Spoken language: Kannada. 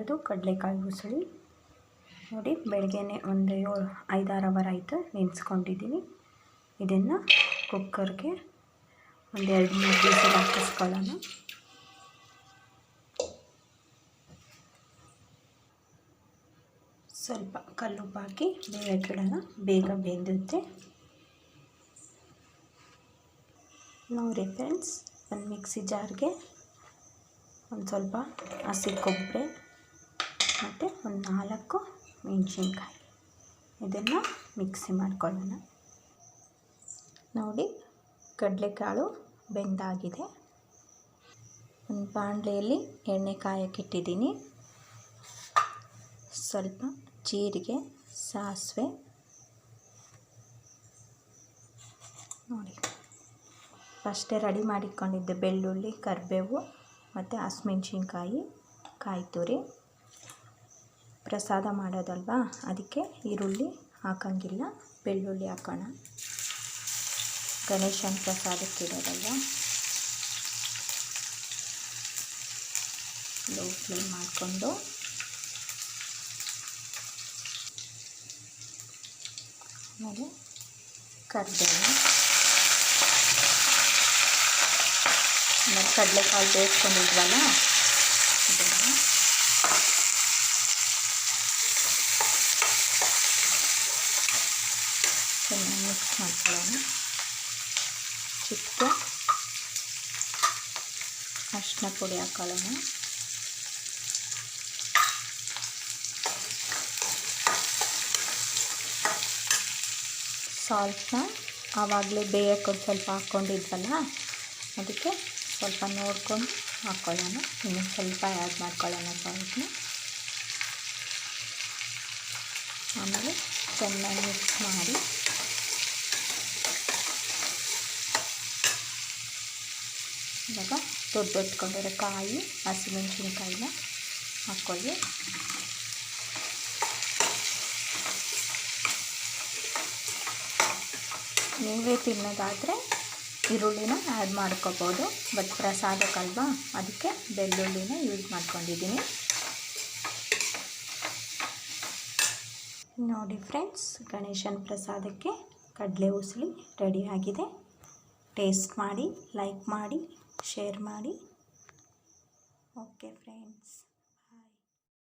ಮಾಡಿರೋದು ಕಡಲೆಕಾಯಿ ಉಸಳಿ ನೋಡಿ ಬೆಳಗ್ಗೆನೆ ಒಂದು ಏಳು ಐದಾರು ಅವರ್ ಆಯಿತು ನೆನೆಸ್ಕೊಂಡಿದ್ದೀನಿ. ಇದನ್ನು ಕುಕ್ಕರ್ಗೆ ಒಂದು ಎರಡು ಮೂರು ದಿವಸ ಹಾಕಿಸ್ಕೊಳ್ಳೋಣ. ಸ್ವಲ್ಪ ಕಲ್ಲುಪ್ಪು ಹಾಕಿ ಬೇಯಕ್ಕಿಡೋಣ ಬೇಗ ಬೆಂದುತ್ತೆ ನೋಡಿ ಫ್ರೆಂಡ್ಸ್, ಒಂದು ಮಿಕ್ಸಿ ಜಾರ್ಗೆ ಒಂದು ಸ್ವಲ್ಪ ಹಸಿ ಕೊಬ್ಬರಿ ಮತ್ತು ಒಂದು ನಾಲ್ಕು ಮೆಣಸಿನ್ಕಾಯಿ. ಇದನ್ನು ಮಿಕ್ಸಿ ಮಾಡ್ಕೊಳ್ಳೋಣ. ನೋಡಿ, ಕಡಲೆಕಾಳು ಬೆಂದಾಗಿದೆ. ಒಂದು ಬಾಣಲೆಯಲ್ಲಿ ಎಣ್ಣೆ ಕಾಯಕ್ಕಿಟ್ಟಿದ್ದೀನಿ ಸ್ವಲ್ಪ ಜೀರಿಗೆ, ಸಾಸಿವೆ. ನೋಡಿ, ಫಸ್ಟೇ ರೆಡಿ ಮಾಡಿಕೊಂಡಿದ್ದೆ ಬೆಳ್ಳುಳ್ಳಿ, ಕರಿಬೇವು ಮತ್ತು ಹಸಿಮೆಣ್ಸಿನ್ಕಾಯಿ ಕಾಯಿ ತುರಿ ಪ್ರಸಾದ ಮಾಡೋದಲ್ವಾ? ಅದಕ್ಕೆ ಈರುಳ್ಳಿ ಹಾಕೋಂಗಿಲ್ಲ, ಬೆಳ್ಳುಳ್ಳಿ ಹಾಕೋಣ. ಗಣೇಶನ ಪ್ರಸಾದಕ್ಕೆ ಇರೋದಲ್ವಾ ಲೋ ಫ್ಲೇಮ್ ಮಾಡಿಕೊಂಡು. ಆಮೇಲೆ ಕರಿಬೇವು ಆಮೇಲೆ ಕಡಲೆಕಾಳು ಬೇಯಿಸ್ಕೊಂಡಿದ್ವಲ್ಲ ಇದನ್ನು ಚೆನ್ನಾಗಿ ಮಿಕ್ಸ್ ಮಾಡ್ಕೊಳ್ಳೋಣ. ಚಿಕ್ಕ ಅರಿಶಿನ ಪುಡಿ ಹಾಕೊಳ್ಳೋಣ. ಸಾಲ್ಟ್ನ ಆವಾಗಲೇ ಬೇಯಕ್ಕೆ ಸ್ವಲ್ಪ ಹಾಕ್ಕೊಂಡಿದ್ವಲ್ಲ, ಅದಕ್ಕೆ ಸ್ವಲ್ಪ ನೋಡ್ಕೊಂಡು ಹಾಕ್ಕೊಳ್ಳೋಣ ಇನ್ನೂ ಸ್ವಲ್ಪ ಆ್ಯಡ್ ಮಾಡ್ಕೊಳ್ಳೋಣ ಸಾಲ್ಟ್ನ ಆಮೇಲೆ ಚೆನ್ನಾಗಿ ಮಿಕ್ಸ್ ಮಾಡಿ. ಇವಾಗ ದೊಡ್ಡ ದೊಡ್ಕೊಂಡಿರೋ ಕಾಯಿ, ಹಸಿಮೆಣಸಿನ್ಕಾಯಿನ ಹಾಕ್ಕೊಳ್ಳಿ. ನೀವೇ ತಿನ್ನೋದಾದರೆ ಈರುಳ್ಳಿನ ಆ್ಯಡ್ ಮಾಡ್ಕೋಬೋದು ಬಟ್ ಪ್ರಸಾದಕ್ಕಲ್ವಾ ಅದಕ್ಕೆ ಬೆಳ್ಳುಳ್ಳಿನ ಯೂಸ್ ಮಾಡ್ಕೊಂಡಿದ್ದೀನಿ. ನೋಡಿ ಫ್ರೆಂಡ್ಸ್ ಗಣೇಶನ ಪ್ರಸಾದಕ್ಕೆ ಕಡಲೆ ರೆಡಿ ರೆಡಿಯಾಗಿದೆ ಟೇಸ್ಟ್ ಮಾಡಿ ಲೈಕ್ ಮಾಡಿ. ಶೇರ್ ಮಾಡಿ ಓಕೆ ಫ್ರೆಂಡ್ಸ್